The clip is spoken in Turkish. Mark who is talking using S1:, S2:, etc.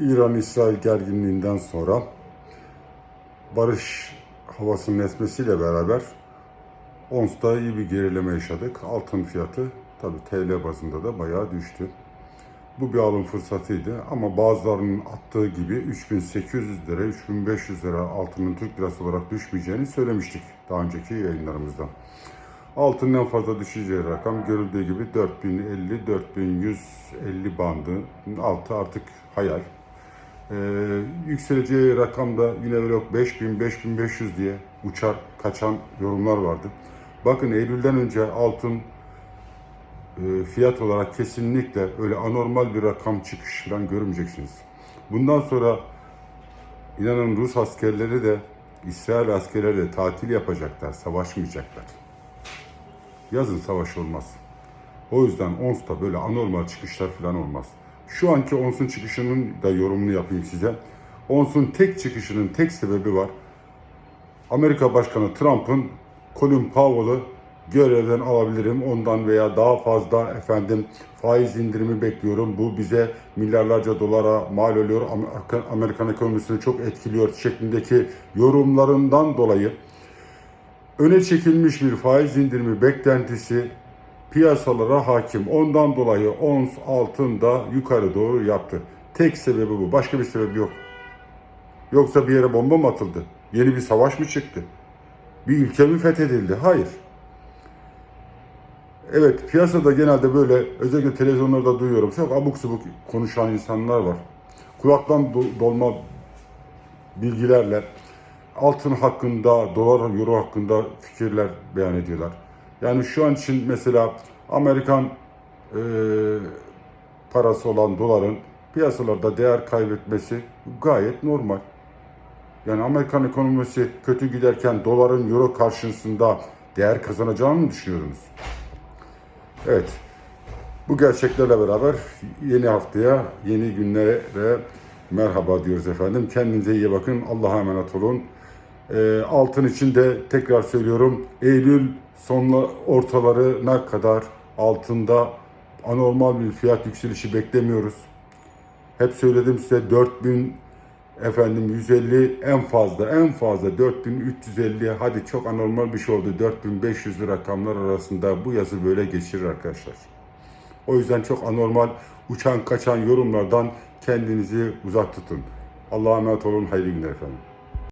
S1: İran-İsrail gerginliğinden sonra barış havasının esmesiyle beraber Ons'ta iyi bir gerileme yaşadık. Altın fiyatı tabi TL bazında da bayağı düştü. Bu bir alım fırsatıydı ama bazılarının attığı gibi 3800 lira, 3500 lira altının Türk lirası olarak düşmeyeceğini söylemiştik daha önceki yayınlarımızda. Altının en fazla düşeceği rakam görüldüğü gibi 4050-4150 bandı. Altı artık hayal. Ee, yükseleceği rakamda yine böyle yok 5000-5500 diye uçar kaçan yorumlar vardı. Bakın Eylül'den önce altın e, fiyat olarak kesinlikle öyle anormal bir rakam çıkış falan görmeyeceksiniz. Bundan sonra inanın Rus askerleri de İsrail askerleri de tatil yapacaklar, savaşmayacaklar. Yazın savaş olmaz. O yüzden ONS'ta böyle anormal çıkışlar falan olmaz. Şu anki ONS'un çıkışının da yorumunu yapayım size. ONS'un tek çıkışının tek sebebi var. Amerika Başkanı Trump'ın Colin Powell'ı görevden alabilirim. Ondan veya daha fazla efendim faiz indirimi bekliyorum. Bu bize milyarlarca dolara mal oluyor. Amerika- Amerikan ekonomisini çok etkiliyor şeklindeki yorumlarından dolayı öne çekilmiş bir faiz indirimi beklentisi piyasalara hakim. Ondan dolayı ons altın da yukarı doğru yaptı. Tek sebebi bu. Başka bir sebebi yok. Yoksa bir yere bomba mı atıldı? Yeni bir savaş mı çıktı? Bir ülke mi fethedildi? Hayır. Evet piyasada genelde böyle özellikle televizyonlarda duyuyorum. Çok abuk subuk konuşan insanlar var. Kulaktan do- dolma bilgilerle altın hakkında, dolar, euro hakkında fikirler beyan ediyorlar. Yani şu an için mesela Amerikan e, parası olan doların piyasalarda değer kaybetmesi gayet normal. Yani Amerikan ekonomisi kötü giderken doların euro karşısında değer kazanacağını mı düşünüyorsunuz? Evet. Bu gerçeklerle beraber yeni haftaya, yeni günlere merhaba diyoruz efendim. Kendinize iyi bakın. Allah'a emanet olun. Ee, altın için de tekrar söylüyorum. Eylül sonla ortalarına kadar altında anormal bir fiyat yükselişi beklemiyoruz. Hep söyledim size 4000 efendim 150 en fazla en fazla 4350 hadi çok anormal bir şey oldu 4500 rakamlar arasında bu yazı böyle geçirir arkadaşlar. O yüzden çok anormal uçan kaçan yorumlardan kendinizi uzak tutun. Allah'a emanet olun. Hayırlı günler efendim.